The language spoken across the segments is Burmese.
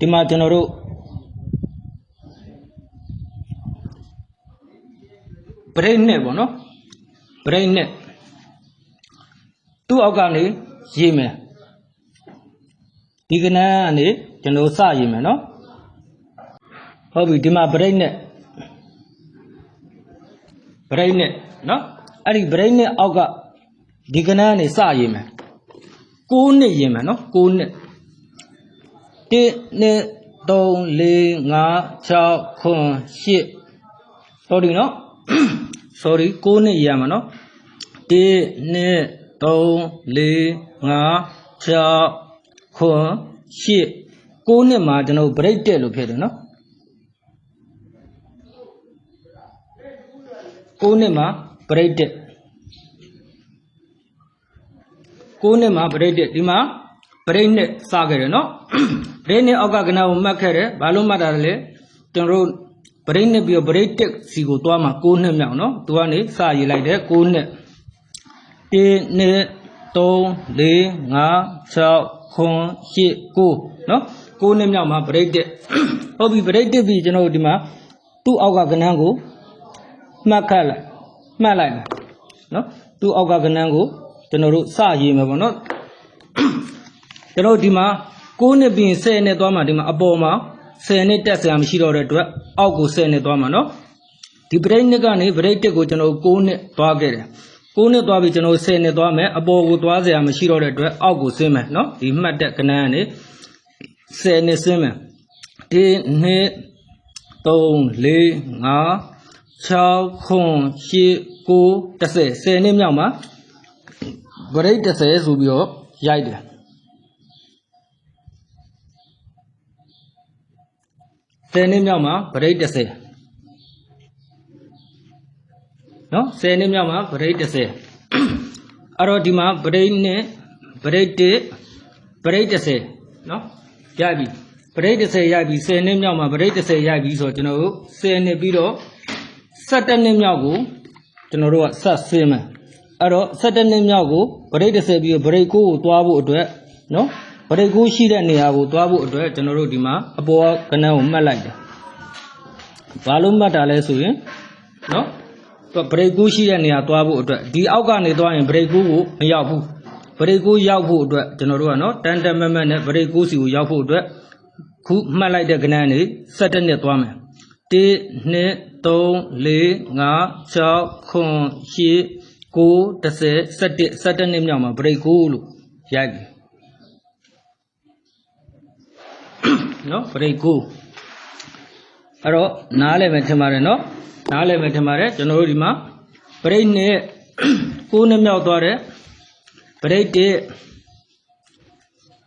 ဒီမှာကျွန်တော်တို့ဘရိတ်နဲ့ပေါ့နော်ဘရိတ်နဲ့သူ့အောက်ကနေရေးမယ်ဒီကနန်းကနေကျွန်တော်စရေးမယ်နော်ဟုတ်ပြီဒီမှာဘရိတ်နဲ့ဘရိတ်နဲ့နော်အဲ့ဒီဘရိတ်နဲ့အောက်ကဒီကနန်းကနေစရေးမယ်6နှစ်ရေးမယ်နော်6နှစ် 1 2 3 4 5 6 8 sorry နော် sorry 6နှစ်ရရမှာနော်1 2 3 4 5 6 8 9နှစ်မှာကျွန်တော် break တက်လို့ဖြစ်တယ်နော်9နှစ်မှာ break တက်9နှစ်မှာ break တက်ဒီမှာ break နဲ့စခဲ့တယ်နော် break နဲ့အောက်ကကဏ္ဍကိုမှတ်ခဲ့တယ်ဘာလို့မှတ်တာလဲကျွန်တော်တို့ break နဲ့ပြီးတော့ break တက်စီကိုသွားမှာ9နှစ်မြောက်နော်သူကနေစရေးလိုက်တယ်9နှစ်1 2 3 4 5 6 8 9နော်9နှစ်မြောက်မှာ break တက်ဟုတ်ပြီ break တက်ပြီကျွန်တော်တို့ဒီမှာသူ့အောက်ကကဏ္ဍကိုမှတ်ခတ်လိုက်မှတ်လိုက်မယ်နော်သူ့အောက်ကကဏ္ဍကိုကျွန်တော်တို့စရေးမယ်ပေါ့နော် ကျွန်တော်တို့ဒီမှာ9နှစ်ပြီးရင်10နှစ်သွားမှာဒီမှာအပေါ်မှာ10နှစ်တက်ဆရာမရှိတော့တဲ့အတွက်အောက်ကို10နှစ်သွားမှာနော်ဒီ break နှစ်ကနေ break တက်ကိုကျွန်တော်တို့9နှစ်သွားခဲ့တယ်9နှစ်သွားပြီးကျွန်တော်တို့10နှစ်သွားမယ်အပေါ်ကိုသွားဆရာမရှိတော့တဲ့အတွက်အောက်ကိုဆင်းမယ်နော်ဒီမှတ်တက်ကဏ္ဍကနေ10နှစ်ဆင်းမယ်ဒီနှစ်3 4 5 6ခွန်8 9 10 10နှစ်မြောက်မှာ break 30ဆိုပြီးတော့ရိုက်တယ် 10နှစ်မြောက်မှာဗရိတ်30နော်10နှစ်မြောက်မှာဗရိတ်30အဲ့တော့ဒီမှာဗရိတ်နဲ့ဗရိတ်1ဗရိတ်30နော်ရပြီဗရိတ်30ရပြီ10နှစ်မြောက်မှာဗရိတ်30ရပြီဆိုတော့ကျွန်တော်တို့10နှစ်ပြီးတော့17နှစ်မြောက်ကိုကျွန်တော်တို့ကဆက်ဆင်းမယ်အဲ့တော့17နှစ်မြောက်ကိုဗရိတ်30ပြီးတော့ဗရိတ်9ကိုသွားဖို့အတွက်နော် ဗရိတ်ကိုးရှိတဲ့နေရာကိုသွားဖို့အတွက်ကျွန်တော်တို့ဒီမှာအပေါ်ကနန်းကိုမှတ်လိုက်တယ်။ဘာလို့မှတ်တာလဲဆိုရင်နော်ဗရိတ်ကိုးရှိတဲ့နေရာသွားဖို့အတွက်ဒီအောက်ကနေသွားရင်ဗရိတ်ကိုးကိုမရောက်ဘူး။ဗရိတ်ကိုးရောက်ဖို့အတွက်ကျွန်တော်တို့ကနော်တန်တမမတ်နဲ့ဗရိတ်ကိုးစီကိုရောက်ဖို့အတွက်ခုမှတ်လိုက်တဲ့ကနန်းနေ7နှစ်သွားမယ်။1 2 3 4 5 6 7 8 9 10 11 12 13 14 15 16 17 18 19 20 21 22 23 24 25 26 27 28 29 30 31 32 33 34 35 36 37 38 39 40 41 42 43 44 45 46 47 48 49 50 51 52 53 54 55 56 57 58 59 60 61 62 63 64 65 66 67 68 69 70 71 72 73 74 75 76 77 78 79 80 81 82 83 84 85 86 87 88 89 90 91 92 93 94 95 96 97 98 99 100 101 102 103 104 105 106 107 108 109 110 111 112 113 114 115 116 117 118 119 120 121 122 123 124 125 126 127 128 129 130 131 132 133 134 135 136 137 138 139 140 141 142 143 144 145 146 147 148 149 150 151 152 153 154 155 156 157 158 159 160 161 နော်ပရိတ်ကိုအဲ့တော့နားလည်းပဲထင်ပါတယ်နော်နားလည်းပဲထင်ပါတယ်ကျွန်တော်တို့ဒီမှာပရိတ်နဲ့ကိုးနှမြောက်သွားတဲ့ပရိတ်တ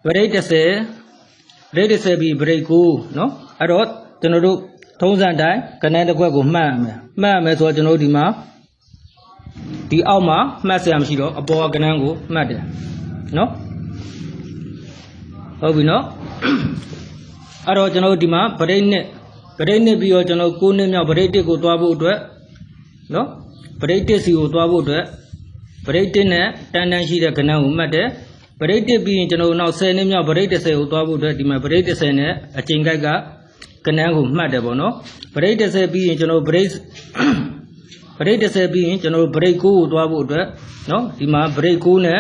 ပရိတ်30ပရိတ်30ပြီးပရိတ်ကိုးနော်အဲ့တော့ကျွန်တော်တို့ထုံးစံတိုင်းကနန်းတစ်ခွက်ကိုမှတ်မယ်မှတ်မယ်ဆိုတော့ကျွန်တော်တို့ဒီမှာဒီအောက်မှာမှတ်ဆရာမရှိတော့အပေါ်ကကနန်းကိုမှတ်တယ်နော်ဟုတ်ပြီနော် အဲ့တော့ကျွန်တော်တို့ဒီမှာဗရိတ်နဲ့ဗရိတ်နဲ့ပြီးတော့ကျွန်တော်9နှစ်မြောက်ဗရိတ်1ကိုသွားဖို့အတွက်နော်ဗရိတ်1စီကိုသွားဖို့အတွက်ဗရိတ်1နဲ့တန်တန်ရှိတဲ့ကဏ္ဍကိုမှတ်တယ်ဗရိတ်1ပြီးရင်ကျွန်တော်တို့နောက်10နှစ်မြောက်ဗရိတ်30ကိုသွားဖို့အတွက်ဒီမှာဗရိတ်30နဲ့အချိန်ကိုက်ကကဏ္ဍကိုမှတ်တယ်ပေါ့နော်ဗရိတ်30ပြီးရင်ကျွန်တော်ဗရိတ်ဗရိတ်30ပြီးရင်ကျွန်တော်ဗရိတ်9ကိုသွားဖို့အတွက်နော်ဒီမှာဗရိတ်9နဲ့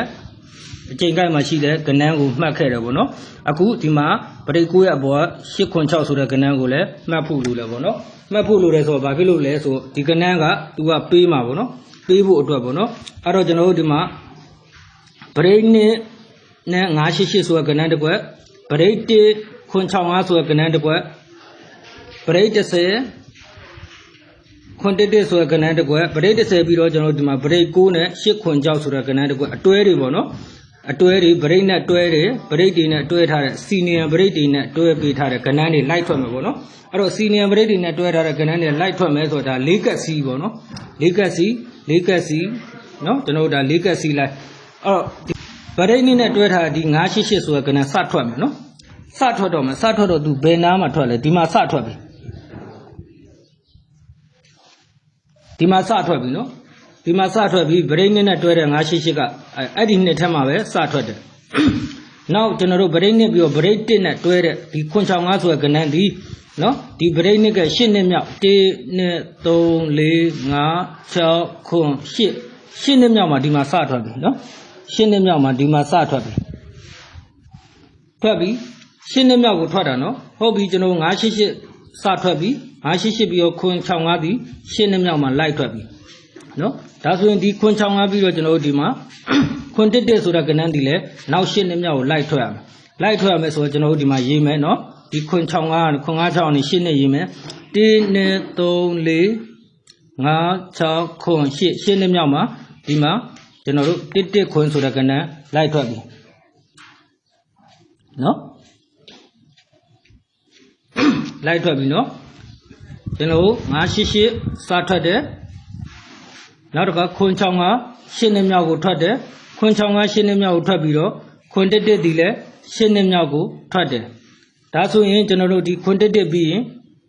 အချိန်ကိုက်မှာရှိတဲ့ကဏ္ဍကိုမှတ်ခဲ့တယ်ပေါ့နော်အခုဒီမှာဗရိတ်9ရဲ့အပေါ်8ခွန်6ဆိုတဲ့ကဏ္ဍကိုလည်းမှတ်ဖို့လိုတယ်ပေါ့နော်မှတ်ဖို့လိုတယ်ဆိုတော့ဘာဖြစ်လို့လဲဆိုဒီကဏ္ဍကသူကပေးမှာပေါ့နော်ပေးဖို့အတွက်ပေါ့နော်အဲ့တော့ကျွန်တော်တို့ဒီမှာဗရိတ်နဲ့နဲ့988ဆိုတဲ့ကဏ္ဍတစ်ကွက်ဗရိတ်1ခွန်65ဆိုတဲ့ကဏ္ဍတစ်ကွက်ဗရိတ်30ခွန်တက်တက်ဆိုတဲ့ကဏ္ဍတစ်ကွက်ဗရိတ်30ပြီးတော့ကျွန်တော်တို့ဒီမှာဗရိတ်9နဲ့8ခွန်6ဆိုတဲ့ကဏ္ဍတစ်ကွက်အတွဲတွေပေါ့နော် အတွဲတွေဗရိတ်နဲ့တွဲတယ်ဗရိတ်တွေနဲ့တွဲထားတဲ့စီနီယံဗရိတ်တွေနဲ့တွဲပေးထားတဲ့ကဏ္ဍတွေလိုက်ထွက်မယ်ပေါ့နော်အဲ့တော့စီနီယံဗရိတ်တွေနဲ့တွဲထားတဲ့ကဏ္ဍတွေလိုက်ထွက်မယ်ဆိုတာ၄ကက်စီပေါ့နော်၄ကက်စီ၄ကက်စီနော်ကျွန်တော်တို့ဒါ၄ကက်စီလိုက်အဲ့တော့ဗရိတ်နဲ့တွဲထားတဲ့ဒီ988ဆိုတဲ့ကဏ္ဍစထွက်မယ်နော်စထွက်တော့မယ်စထွက်တော့သူဘယ်နားမှာထွက်လဲဒီမှာစထွက်ပြီဒီမှာစထွက်ပြီနော် ဒီမှာစထွက်ပြီဗရိတ်နဲ့နဲ့တွဲတဲ့988ကအဲ့အဲ့ဒီနှစ်ထက်မှာပဲစထွက်တယ်နောက်ကျွန်တော်တို့ဗရိတ်နှစ်ပြီးတော့ဗရိတ်တစ်နဲ့တွဲတဲ့ဒီခွန်ချောင်းငါဆိုတဲ့ကဏ္ဍဒီနော်ဒီဗရိတ်နှစ်က8နှစ်မြောက်1 2 3 4 5 6ခွန်8 8နှစ်မြောက်မှာဒီမှာစထွက်ပြီနော်8နှစ်မြောက်မှာဒီမှာစထွက်ပြီထွက်ပြီ8နှစ်မြောက်ကိုထွက်တာနော်ဟုတ်ပြီကျွန်တော်988စထွက်ပြီ988ပြီးတော့ခွန်65ပြီး8နှစ်မြောက်မှာလိုက်ထွက်ပြီ နော်ဒါဆိုရင်ဒီခွန်65ပြီးတော့ကျွန်တော်တို့ဒီမှာခွန်တစ်တစ်ဆိုတဲ့ကဏ္ဍဒီလဲနောက်8နှစ်မြောက်ကိုလိုက်ထွက်ရမယ်လိုက်ထွက်ရမယ်ဆိုတော့ကျွန်တော်တို့ဒီမှာရေးမယ်နော်ဒီခွန်65ခွန်56နဲ့8နှစ်ရေးမယ်1 2 3 4 5 6ခွန်8 8နှစ်မြောက်မှာဒီမှာကျွန်တော်တို့တစ်တစ်ခွန်ဆိုတဲ့ကဏ္ဍလိုက်ထွက်ပြီနော်လိုက်ထွက်ပြီနော်ကျွန်တော်တို့988စထွက်တယ် နောက်တစ်ခါခွန်ချောင်းကရှင်းနှစ်မြောက်ကိုထွက်တယ်ခွန်ချောင်းကရှင်းနှစ်မြောက်ကိုထွက်ပြီးတော့ခွန်တက်တက်ဒီလည်းရှင်းနှစ်မြောက်ကိုထွက်တယ်ဒါဆိုရင်ကျွန်တော်တို့ဒီခွန်တက်တက်ပြီးရင်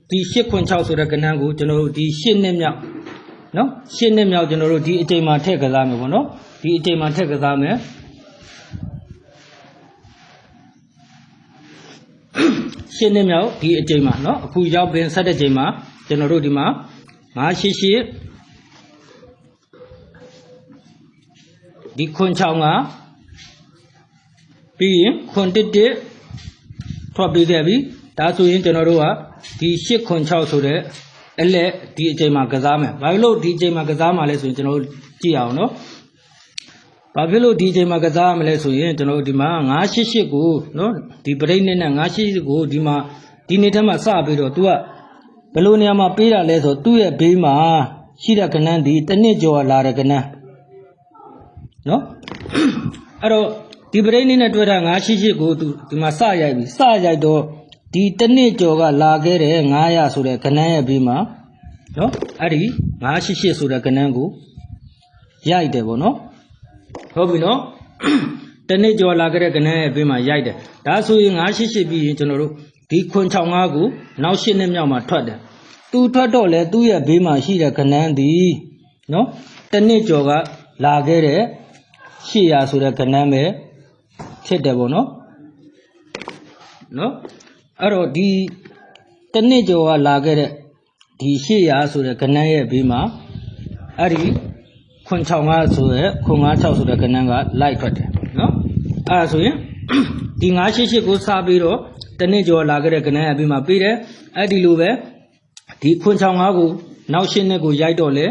ဒီ8ခွန်6ဆိုတဲ့ကဏ္ဍကိုကျွန်တော်တို့ဒီ8နှစ်မြောက်နော်8နှစ်မြောက်ကျွန်တော်တို့ဒီအချိန်မှာထည့်ကစားမယ်ပေါ့နော်ဒီအချိန်မှာထည့်ကစားမယ်ရှင်းနှစ်မြောက်ဒီအချိန်မှာเนาะအခုရောက်ပင်ဆက်တဲ့ချိန်မှာကျွန်တော်တို့ဒီမှာ988 ဒီခွန်6ကပြီးရင်ခွန်1 1ထွက်ပြီးခဲ့ပြီဒါဆိုရင်ကျွန်တော်တို့ကဒီ8ခွန်6ဆိုတဲ့အလက်ဒီအချိန်မှာကစားမယ်ဘာဖြစ်လို့ဒီအချိန်မှာကစားမှာလဲဆိုရင်ကျွန်တော်တို့ကြည့်အောင်နော်ဘာဖြစ်လို့ဒီအချိန်မှာကစားရမလဲဆိုရင်ကျွန်တော်တို့ဒီမှာ988ကိုနော်ဒီပရိတ်နဲ့988ကိုဒီမှာဒီနေ့ထက်မှစပြီးတော့ तू ကဘယ်လိုနေရာမှာပေးတာလဲဆိုတော့သူ့ရဲ့ဘေးမှာရှိတဲ့ကဏ္ဍဒီတစ်နှစ်ကျော်လာတဲ့ကဏ္ဍ နော်အဲ့တော့ဒီပရိတ်နဲ့တွေ့တာ988ကို तू ဒီမှာစရိုက်ပြီစရိုက်တော့ဒီတစ်နှစ်ကျော်ကလာခဲ့တဲ့900ဆိုတဲ့ကဏ္ဍရဲ့ဘေးမှာနော်အဲ့ဒီ988ဆိုတဲ့ကဏ္ဍကိုရိုက်တယ်ဗောနော်ဟုတ်ပြီနော်တနေ့ကျော်လာခဲ့တဲ့ကနန်းရဲ့ဘေးမှာရိုက်တယ်ဒါဆိုရင်988ပြီးရင်ကျွန်တော်တို့ဒီခွန်65ကိုနောက်8နှစ်မြောက်မှာထွက်တယ်သူထွက်တော့လေသူ့ရဲ့ဘေးမှာရှိတဲ့ကနန်းဒီနော်တနေ့ကျော်ကလာခဲ့တဲ့ 800ဆိုတဲ့ကနန်းပဲဖြစ်တယ်ပေါ့နော်နော်အဲ့တော့ဒီတနေ့ကျော်ကလာခဲ့တဲ့ဒီ800ဆိုတဲ့ကနန်းရဲ့ဘေးမှာအဲ့ဒီခွန်65ဆိုရဲခွန်56ဆိုတဲ့ကဏ္ဍကလိုက်ထွက်တယ်နော်အဲ့ဒါဆိုရင်ဒီ988ကိုစားပြီးတော့တနေ့ကျော်လာခဲ့တဲ့ကဏ္ဍအပြီးမှာပြီးတယ်အဲ့ဒီလိုပဲဒီခွန်65ကိုနောက်ရှင်းနှစ်ကိုရိုက်တော့လေ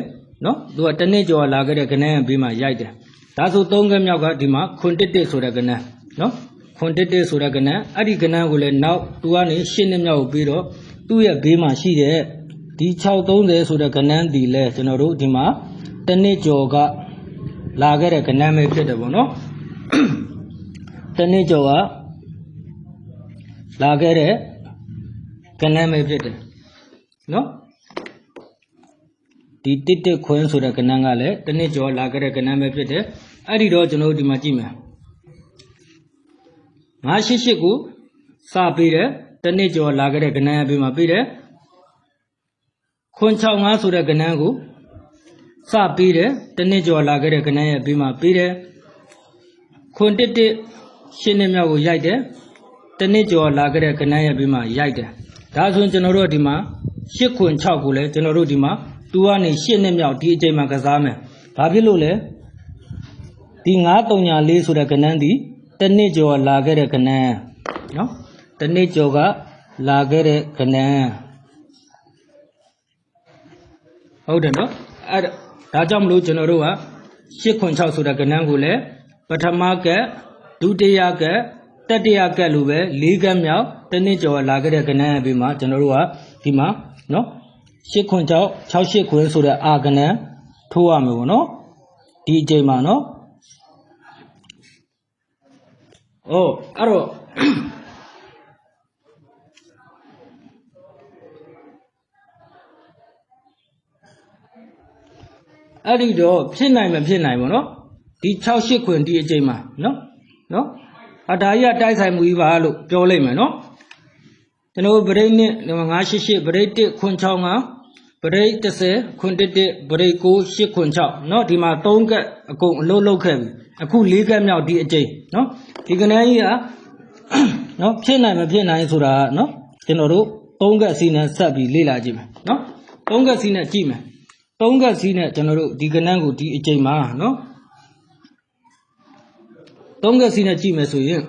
နော်သူကတနေ့ကျော်လာခဲ့တဲ့ကဏ္ဍအပြီးမှာရိုက်တယ် ဒါဆိုသုံးခက်မြောက်ကဒီမှာခွန်11ဆိုတဲ့ကဏ္ဍနော်ခွန်11ဆိုတဲ့ကဏ္ဍအဲ့ဒီကဏ္ဍကိုလည်းနောက်သူကနေရှင်းနှစ်မြောက်ကိုပြီးတော့သူ့ရဲ့ဘေးမှာရှိတဲ့ဒီ630ဆိုတဲ့ကဏ္ဍဒီလဲကျွန်တော်တို့ဒီမှာတနေ့ကျော်ကလာခဲ့တဲ့ကဏ္ဍပဲဖြစ်တယ်ပေါ့နော်တနေ့ကျော်ကလာခဲ့တဲ့ကဏ္ဍပဲဖြစ်တယ်နော် ဒီတစ်တစ်ခွင်းဆိုတဲ့ကဏ္ဍကလည်းတနေ့ကျော်လာခဲ့တဲ့ကဏ္ဍပဲဖြစ်တယ်အဲ့ဒီတော့ကျွန်တော်တို့ဒီမှာကြည့်မယ်988ကိုစပေးတယ်တနေ့ကျော်လာခဲ့တဲ့ကဏ္ဍအပြင်မှာပေးတယ်ခွန်65ဆိုတဲ့ကဏ္ဍကိုစပေးတယ်တနစ်ကျော်လာခဲ့တဲ့ကနန်းရဲ့ဘေးမှာပေးတယ်ခွန်တစ်တစ်ရှင်းနှစ်မြောက်ကိုရိုက်တယ်တနစ်ကျော်လာခဲ့တဲ့ကနန်းရဲ့ဘေးမှာရိုက်တယ်ဒါဆိုရင်ကျွန်တော်တို့ဒီမှာရှစ်ခွန်6ကိုလည်းကျွန်တော်တို့ဒီမှာ တူကနေရှစ်နှစ်မြောက်ဒီအချိန်မှာကစားမယ်ဘာဖြစ်လို့လဲဒီ934ဆိုတဲ့ကနန်းဒီတနစ်ကျော်လာခဲ့တဲ့ကနန်းနော်တနစ်ကျော်ကလာခဲ့တဲ့ကနန်းဟုတ်တယ်နော်အဲ့ဒါဒါကြောင့်မလို့ကျွန်တော်တို့က8ခွန်6ဆိုတဲ့ကဏ္ဍကိုလည်းပထမကက်ဒုတိယကက်တတိယကက်လိုပဲ၄ကက်မြောက်တစ်နှစ်ကျော်လာခဲ့တဲ့ကဏ္ဍရဲ့ပြီးမှာကျွန်တော်တို့ကဒီမှာနော် 8ခွန်6 6 8ခွန်ဆိုတဲ့အာကဏ္ဍထိုးရမယ်ပေါ့နော်ဒီအချိန်မှာနော်အိုးအဲ့တော့အဲ့ဒီတော့ဖြစ်နိုင်မဖြစ်နိုင်ဘူးနော်ဒီ6 8ခွင်ဒီအချိန်မှာနော်နော်အဒါကြီးကတိုက်ဆိုင်မှုကြီးပါလို့ပြောလိုက်မယ်နော် ကျွန်တော်ဗရိတ်နဲ့988ဗရိတ်1ခွန်6က ပရိတ်30ခွန်တစ်တစ်ပရိတ်9 8ခွန်6เนาะဒီမှာ3ကက်အကုန်အလုံးလုံးခဲ့ပြီအခု4ကက်မြောက်ဒီအကျိန်เนาะဒီကနန်းကြီးက เนาะဖြစ်နိုင်မဖြစ်နိုင်ဆိုတာကเนาะကျွန်တော်တို့3ကက်စီနဲ့ဆက်ပြီးလေ့လာကြည့်မယ်เนาะ3ကက်စီနဲ့ကြည့်မယ်3ကက်စီနဲ့ကျွန်တော်တို့ဒီကနန်းကိုဒီအကျိန်မှာเนาะ3ကက်စီနဲ့ကြည့်မယ်ဆိုရင်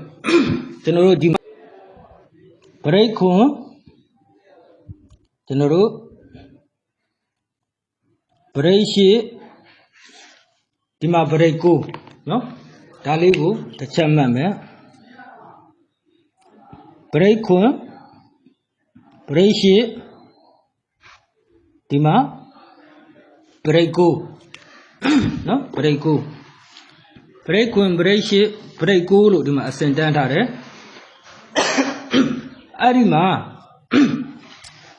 ကျွန်တော်တို့ဒီ ပရိတ်ခွန်ကျွန်တော်တို့ဘရိတ်ရှိဒီမှာဘရိတ်ကိုနော်ဒါလေးကိုတစ်ချက်မှတ်မယ်ဘရိတ်ခွန်ဘရိတ်ရှိဒီမှာဘရိတ်ကိုနော်ဘရိတ်ကိုဘရိတ်ခွန်ဘရိတ်ရှိဘရိတ်ကိုလို့ဒီမှာအစင်တန်းထားတယ် အဲ့ဒီမှာ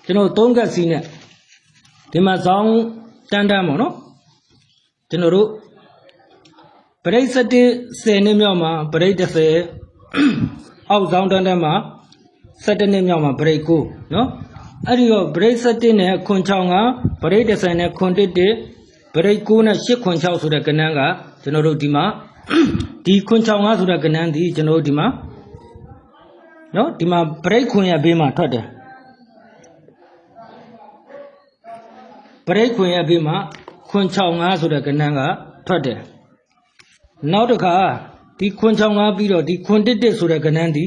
ကျွန်တော်သုံးကက်စီးနဲ့ဒီမှာဇောင်းတန်းတန်းပေါ့နော်ကျွန်တော်တို့ပရိတ်စတိ10နှစ်မြောက်မှာပရိတ်30အောက်ဇောင်းတန်းတန်းမှာ17နှစ်မြောက်မှာပရိတ်9နော်အဲ့ဒီတော့ပရိတ်စတိနဲ့ခွန်6ကပရိတ်30နဲ့ခွန်1 1ပရိတ်9နဲ့8ခွန်6ဆိုတဲ့ကဏ္ဍကကျွန်တော်တို့ဒီမှာဒီခွန်6 5ဆိုတဲ့ကဏ္ဍဒီကျွန်တော်တို့ဒီမှာ နော်ဒီမှာပရိတ်ခွန်ရဲ့ဘေးမှာထွက်တယ်ပရိတ်ခွင်ရဲ့ဘေးမှာခွန်65ဆိုတဲ့ကဏ္ဍကထွက်တယ်။နောက်တစ်ခါဒီခွန်65ပြီးတော့ဒီခွန်11ဆိုတဲ့ကဏ္ဍဒီ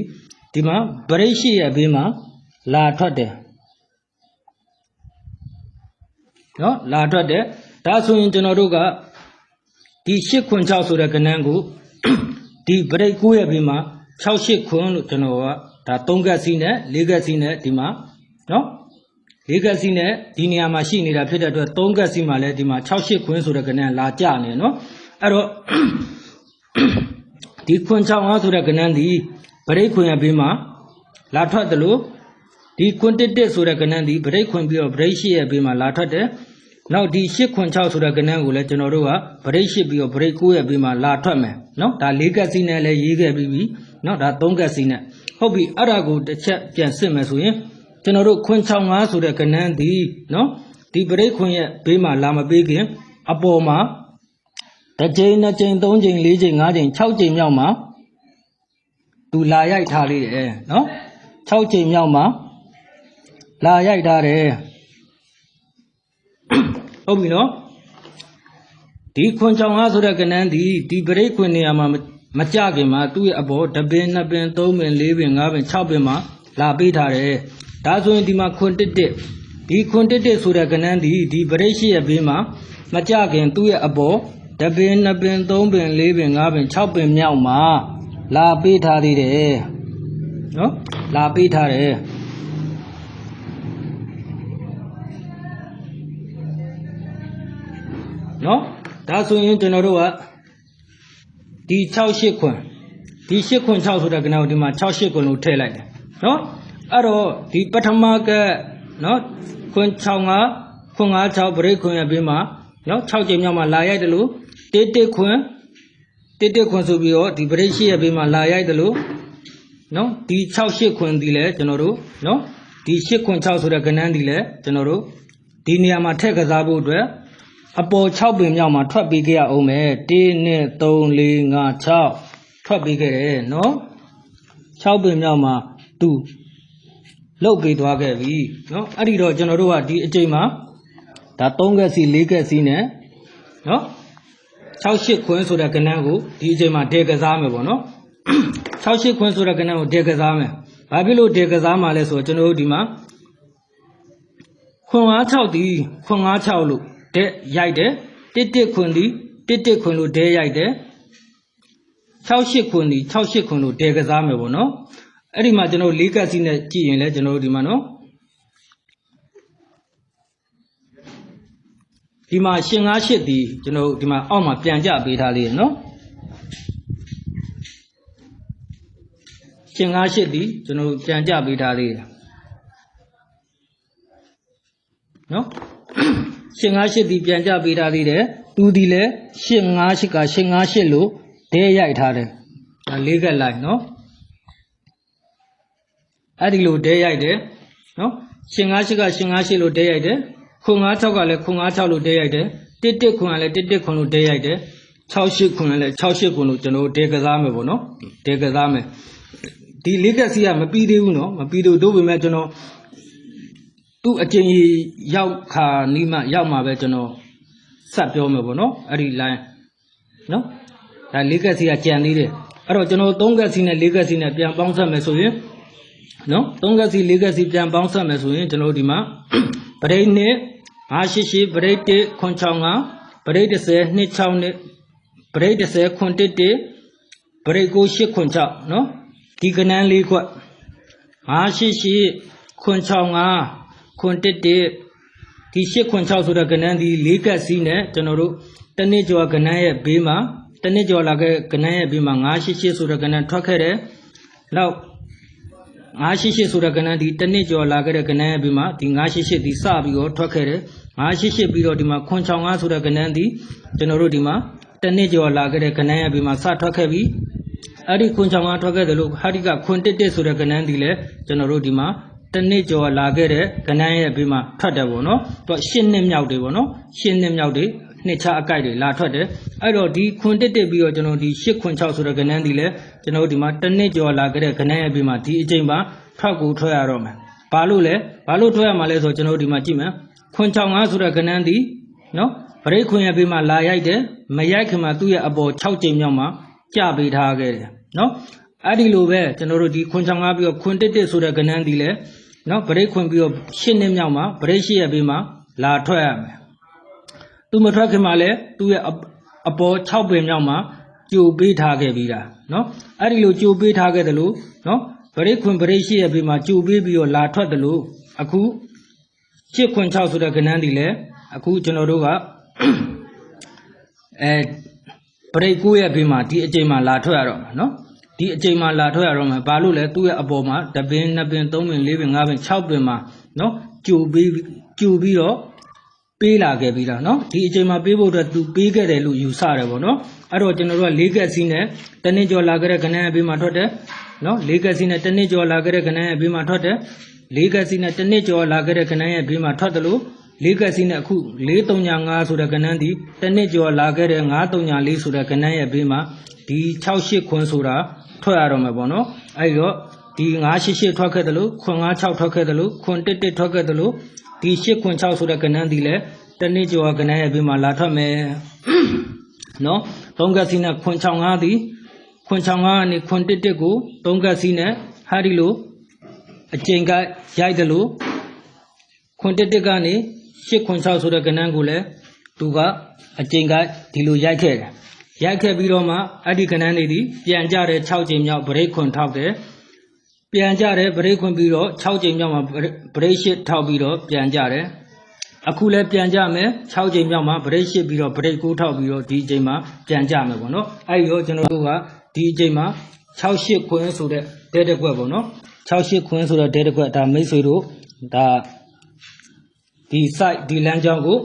ဒီမှာပရိတ်ရှိရဲ့ဘေးမှာလာထွက်တယ်။နော်လာထွက်တယ်။ဒါဆိုရင်ကျွန်တော်တို့ကဒီ8ခွန်6ဆိုတဲ့ကဏ္ဍကိုဒီပရိတ်9ရဲ့ဘေးမှာ6 8ခွန်လို့ကျွန်တော်က ဒါ3ကက်စီနဲ့4ကက်စီနဲ့ဒီမှာနော်လေးကက်စီနဲ့ဒီနေရာမှာရှိနေတာဖြစ်တဲ့အတွက်3ကက်စီမှာလည်းဒီမှာ6 8ခွင်းဆိုတဲ့ကဏ္ဍလာကြနေနော်အဲ့တော့ဒီခွန်း6 5ဆိုတဲ့ကဏ္ဍဒီဗရိတ်ခွင်ရဘေးမှာလာထွက်တယ်လို့ဒီခွန်း1 1ဆိုတဲ့ကဏ္ဍဒီဗရိတ်ခွင်ပြီးတော့ဗရိတ်ရှိရဲ့ဘေးမှာလာထွက်တယ်နောက်ဒီ8ခွန်6ဆိုတဲ့ကဏ္ဍကိုလည်းကျွန်တော်တို့ကဗရိတ်ရှိပြီးတော့ဗရိတ်9ရဲ့ဘေးမှာလာထွက်မယ်နော်ဒါ၄ကက်စီနဲ့လည်းရေးခဲ့ပြီးပြီ နော်ဒါ3ကက်စီနဲ့ဟုတ်ပြီအဲ့ဒါကိုတစ်ချက်ပြန်စစ်မယ်ဆိုရင်ကျွန်တော်တို့ခွန်း65ဆိုတဲ့ကဏ္ဍဒီနော်ဒီပရိတ်ခွန်းရဲ့ဘေးမှာလာမပေးခင် အပေါ်မှာတစ်ကြိမ်နှစ်ကြိမ်သုံးကြိမ်လေးကြိမ်ငါးကြိမ်၆ကြိမ်မြောက်မှာသူလာရိုက်ထားလေးတယ်နော်၆ကြိမ်မြောက်မှာလာရိုက်ထားတယ်ဟုတ်ပြီနော်ဒီခွန်း65ဆိုတဲ့ကဏ္ဍဒီဒီပရိတ်ခွန်းနေရာမှာ မမကြခင်မှာသူ့ရဲ့အပေါ်တပင်နှစ်ပင်သုံးပင်လေးပင်ငါးပင်၆ပင်မှာလာပေးထားတယ်ဒါဆိုရင်ဒီမှာခွန်းတစ်တစ်ဒီခွန်းတစ်တစ်ဆိုတဲ့ကဏ္ဍဒီဒီပရိတ်ရှိရဲ့ဘေးမှာမကြခင်သူ့ရဲ့အပေါ်တပင်နှစ်ပင်သုံးပင်လေးပင်ငါးပင်၆ပင်မြောက်မှာလာပေးထားသေးတယ်နော်လာပေးထားတယ်နော်ဒါဆိုရင်ကျွန်တော်တို့က ဒီ6 8ခွန်းဒီ8ခွန်း6ဆိုတဲ့ကဏ္ဍကိုဒီမှာ6 8ခွန်းလို့ထည့်လိုက်တယ်နော်အဲ့တော့ဒီပထမကနော်ခွန်း6 5ခွန်း5 6ပရိတ်ခွန်းရပြီးမှာနော်6ကြိမ်မြောက်မှာလာရိုက်တယ်လို့တိတိခွန်းတိတိခွန်းဆိုပြီးတော့ဒီပရိတ်ရှိရပြီးမှာလာရိုက်တယ်လို့နော်ဒီ6 8ခွန်းဒီလဲကျွန်တော်တို့နော်ဒီ8ခွန်း6ဆိုတဲ့ကဏ္ဍဒီလဲကျွန်တော်တို့ဒီနေရာမှာထည့်ကစားဖို့အတွက် အပေါ်6ပင်မြောက်မှာထွက်ပြီးခဲ့ရအောင်မယ်1 2 3 4 5 6ထွက်ပြီးခဲ့တယ်နော်6ပင်မြောက်မှာသူလုတ်ပေးသွားခဲ့ပြီနော်အဲ့ဒီတော့ကျွန်တော်တို့ကဒီအချိန်မှာဒါ3ကက်စီ4ကက်စီနဲ့နော်6 8ခွင်းဆိုတဲ့ကဏ္ဍကိုဒီအချိန်မှာဒေကစားမယ်ပေါ့နော်6 8ခွင်းဆိုတဲ့ကဏ္ဍကိုဒေကစားမယ်ဘာဖြစ်လို့ဒေကစားမှာလဲဆိုတော့ကျွန်တော်တို့ဒီမှာခွန်56ဒီခွန်56လို့ တဲ့ရိုက်တယ်တစ်တစ်ခွန်ဒီတစ်တစ်ခွန်လို့ဒဲရိုက်တယ်68ခွန်ဒီ68ခွန်လို့ဒဲကစားမယ်ပေါ့နော်အဲ့ဒီမှာကျွန်တော်၄ကတ်စီနဲ့ကြည့်ရင်လည်းကျွန်တော်တို့ဒီမှာနော်ဒီမှာရှင်58ဒီကျွန်တော်တို့ဒီမှာအောက်မှာပြန်ကြပေးထားလေးရနော်ရှင်58ဒီကျွန်တော်တို့ပြန်ကြပေးထားလေးရနော် ရှင်ငါးရှစ်ဒီပြန်ကြပေးထားသေးတယ်သူဒီလဲရှင်ငါးရှစ်ကရှင်ငါးရှစ်လို့ဒဲရိုက်ထားတယ်ဒါလေးကက်လိုက်နော်အဲ့ဒီလိုဒဲရိုက်တယ်နော်ရှင်ငါးရှစ်ကရှင်ငါးရှစ်လို့ဒဲရိုက်တယ်ခွန်96ကလည်းခွန်96လို့တဲရိုက်တယ်1 1ခွန်ကလည်း1 1ခွန်လို့တဲရိုက်တယ်68ခွန်ကလည်း68ခွန်လို့ကျွန်တော်တို့တဲကစားမယ်ပေါ့နော်တဲကစားမယ်ဒီလေးကစီကမပြီးသေးဘူးနော်မပြီးသေးဘူးတို့ပေမဲ့ကျွန်တော် သူ့အကျဉ်းကြီးရောက်ခါနီးမှရောက်မှပဲကျွန်တော်ဆက်ပြောမယ်ပေါ့နော်အဲ့ဒီ line နော်ဒါလေးကစီကကြံသေးတယ်အဲ့တော့ကျွန်တော်3ကစီနဲ့4ကစီနဲ့ပြန်ပေါင်းဆက်မယ်ဆိုရင်နော်3ကစီ4ကစီပြန်ပေါင်းဆက်မယ်ဆိုရင်ကျွန်တော်တို့ဒီမှာပရိတ်နဲ့588ပရိတ်1ခွန်65ပရိတ်30 26နဲ့ပရိတ်30ခွန်11ပရိတ်9 8ခွန်6နော်ဒီကနန်းလေးခွက်588 ခွန်65ခွန်11ဒီ8ခွန်6ဆိုတဲ့ကနန်းဒီ၄ကတ်စီးနဲ့ကျွန်တော်တို့တနစ်ကျော်ကနန်းရဲ့ဘေးမှာတနစ်ကျော်လာခဲ့ကနန်းရဲ့ဘေးမှာ988ဆိုတဲ့ကနန်းထွက်ခဲ့တယ်နောက်988ဆိုတဲ့ကနန်းဒီတနစ်ကျော်လာခဲ့တဲ့ကနန်းရဲ့ဘေးမှာဒီ988ဒီစပြီးတော့ထွက်ခဲ့တယ်988ပြီးတော့ဒီမှာခွန်65ဆိုတဲ့ကနန်းဒီကျွန်တော်တို့ဒီမှာတနစ်ကျော်လာခဲ့တဲ့ကနန်းရဲ့ဘေးမှာစထွက်ခဲ့ပြီးအဲ့ဒီခွန်65ထွက်ခဲ့တယ်လို့ဟာဒီကခွန်11ဆိုတဲ့ကနန်းဒီလည်းကျွန်တော်တို့ဒီမှာ တနစ်ကျော်လာခဲ့တဲ့ကနန်းရဲ့ဘေးမှာထွက်တယ်ပေါ့နော်သူက10နှစ်မြောက်တယ်ပေါ့နော်10နှစ်မြောက်တယ်နှစ်ချအကိုက်တွေလာထွက်တယ်အဲ့တော့ဒီခွန်တက်တက်ပြီးတော့ကျွန်တော်ဒီ8ခွန်6ဆိုတဲ့ကဏ္ဍဒီလဲကျွန်တော်ဒီမှာတစ်နှစ်ကျော်လာခဲ့တဲ့ကဏ္ဍရဲ့ပြီးမှာဒီအချိန်မှာထွက်ကိုထွက်ရတော့မယ်ဘာလို့လဲဘာလို့ထွက်ရမှာလဲဆိုတော့ကျွန်တော်ဒီမှာကြည့်မယ်ခွန်65ဆိုတဲ့ကဏ္ဍဒီနော်ဗရိတ်ခွန်ရဲ့ပြီးမှာလာရိုက်တယ်မရိုက်ခင်မှာသူ့ရဲ့အပေါ်6ချိန်မြောက်မှာကြပေးထားခဲ့တယ်နော်အဲ့ဒီလိုပဲကျွန်တော်တို့ဒီခွန်65ပြီးတော့ခွန်တက်တက်ဆိုတဲ့ကဏ္ဍဒီလဲ နော်ဗရိတ်ခွန်ပြီးတော့8နှစ်မြောက်မှာဗရိတ်ရှိရဲ့ပြီးမှာလာထွက်ရမယ်သူမထွက်ခင်မှာလဲသူ့ရဲ့အအပေါ်6ပင်မြောက်မှာကြိုပေးထားခဲ့ပြီးတာနော်အဲ့ဒီလိုကြိုပေးထားခဲ့တယ်လို့နော်ဗရိတ်ခွန်ဗရိတ်ရှိရဲ့ပြီးမှာကြိုပေးပြီးတော့လာထွက်တယ်လို့အခု8ခွန်6ဆိုတဲ့ကဏ္ဍဒီလဲအခုကျွန်တော်တို့ကအဲပရိတ်ကိုရဲ့ဘေးမှာဒီအချိန်မှာလာထွက်ရတော့မှာနော် ဒီအချိန်မှာလာထွက်ရတော့မှာဘာလို့လဲသူ့ရဲ့အပေါ်မှာတပင်းနှစ်ပင်သုံးပင်လေးပင်ငါးပင်၆ပင်မှာနော်ကြိုပြီးကြိုပြီးတော့ပေးလာခဲ့ပြီးတာနော်ဒီအချိန်မှာပေးဖို့အတွက်သူပေးခဲ့တယ်လို့ယူဆတယ်ပေါ့နော်အဲ့တော့ကျွန်တော်တို့ကလေးကက်စီနဲ့တနည်းကျော်လာခဲ့တဲ့ခဏရဲ့ဘေးမှာထွက်တယ်နော်လေးကက်စီနဲ့တနည်းကျော်လာခဲ့တဲ့ခဏရဲ့ဘေးမှာထွက်တယ်လေးကက်စီနဲ့တနည်းကျော်လာခဲ့တဲ့ခဏရဲ့ဘေးမှာထွက်တယ်လို့လေးကက်စီနဲ့အခု435ဆိုတဲ့ကဏ္ဍဒီတနစ်ကျော်လာခဲ့တဲ့934ဆိုတဲ့ကဏ္ဍရဲ့ဘေးမှာဒီ68ခွန်းဆိုတာ ထွက်ရတော့မှာပေါ့နော်အဲ့တော့ဒီ988ထွက်ခဲ့တယ်လို့ခွန်96ထွက်ခဲ့တယ်လို့ခွန်11ထွက်ခဲ့တယ်လို့ဒီ8ခွန်6ဆိုတဲ့ကဏ္ဍဒီလည်းတနစ်ကျော်ကဏ္ဍရဲ့ဘေးမှာလာထွက်မယ်နော်သုံးကက်စီနဲ့ခွန်65ဒီခွန်65ကနေခွန်11ကိုသုံးကက်စီနဲ့ဟာဒီလိုအကျင့်ကရိုက်တယ်လို့ခွန်11ကနေ8ခွန်6ဆိုတဲ့ကဏ္ဍကိုလည်းသူကအကျင့်ကဒီလိုရိုက်ခဲ့တယ် ရိုက်ခဲ့ပြီးတော့မှအဲ့ဒီကဏ္ဍနေသည်ပြန်ကြတဲ့6ချိန်မြောက်ဗရိတ်ခွန်ထောက်တယ်ပြန်ကြတယ်ဗရိတ်ခွန်ပြီးတော့6ချိန်မြောက်မှာဗရိတ်ရှစ်ထောက်ပြီးတော့ပြန်ကြတယ်အခုလည်းပြန်ကြမယ်6ချိန်မြောက်မှာဗရိတ်ရှစ်ပြီးတော့ဗရိတ်9ထောက်ပြီးတော့ဒီအချိန်မှာပြန်ကြမယ်ပေါ့နော်အဲ့ဒီတော့ကျွန်တော်တို့ကဒီအချိန်မှာ6ရှစ်ခွင်းဆိုတဲ့တဲတက်ကွက်ပေါ့နော်6ရှစ်ခွင်းဆိုတဲ့တဲတက်ကွက်ဒါမိတ်ဆွေတို့ဒါဒီ site ဒီလမ်းကြောင်းကို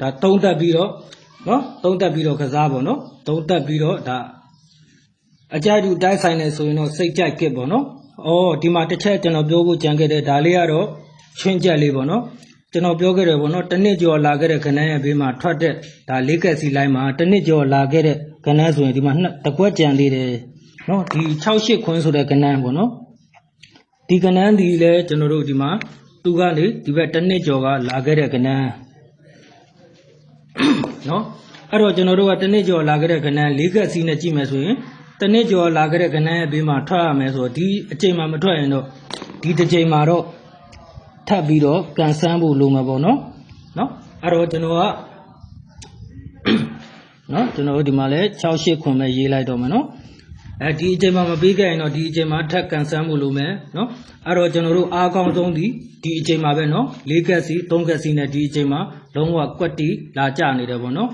ဒါသုံးသက်ပြီးတော့ နော်သုံးသက်ပြီးတော့ကစားပေါ့နော်သုံးသက်ပြီးတော့ဒါအကြိုက်တူတိုက်ဆိုင်နေဆိုရင်တော့စိတ်ကြိုက်ကစ်ပေါ့နော်။အော်ဒီမှာတစ်ချက်ကျွန်တော်ပြောဖို့ကြံခဲ့တဲ့ဒါလေးကတော့ချွင်းချက်လေးပေါ့နော်။ကျွန်တော်ပြောခဲ့တယ်ပေါ့နော်။တစ်နှစ်ကျော်လာခဲ့တဲ့ခဏရဲ့ဘေးမှာထွက်တဲ့ဒါလေးကက်စီလိုင်းမှာတစ်နှစ်ကျော်လာခဲ့တဲ့ခဏဆိုရင်ဒီမှာနှစ်တကွက်ကြံသေးတယ်။နော်ဒီ68ခွန်းဆိုတဲ့ခဏပေါ့နော်။ဒီကနန်းဒီလဲကျွန်တော်တို့ဒီမှာသူကနေဒီဘက်တစ်နှစ်ကျော်ကလာခဲ့တဲ့ကန န်းနော်အဲ့တော့ကျွန်တော်တို့ကတစ်နှစ်ကျော်လာခဲ့တဲ့ကနန်းလေးကက်စီနဲ့ကြည့်မယ်ဆိုရင်တစ်နှစ်ကျော်လာခဲ့တဲ့ကနန်းရဲ့ဘေးမှာထွက်ရမယ်ဆိုတော့ဒီအချိန်မှာမထွက်ရင်တော့ဒီတစ်ချိန်မှာတော့ထပ်ပြီးတော့ကန်ဆန်းဖို့လိုမှာပေါ့နော်နော်အဲ့တော့ကျွန်တော်ကနော်ကျွန်တော်တို့ဒီမှာလဲ68ခွန်ပဲရေးလိုက်တော့မယ်နော် အဲဒီအချိန်မှာမပြီးခဲ့ရင်တော့ဒီအချိန်မှာထပ်ကန်ဆန်းဖို့လိုမယ်နော်အဲ့တော့ကျွန်တော်တို့အားကောင်းဆုံးဒီဒီအချိန်မှာပဲနော်၄ကက်စီ၃ကက်စီနဲ့ဒီအချိန်မှာလုံးဝကွက်တီလာကြနေတယ်ပေါ့နော်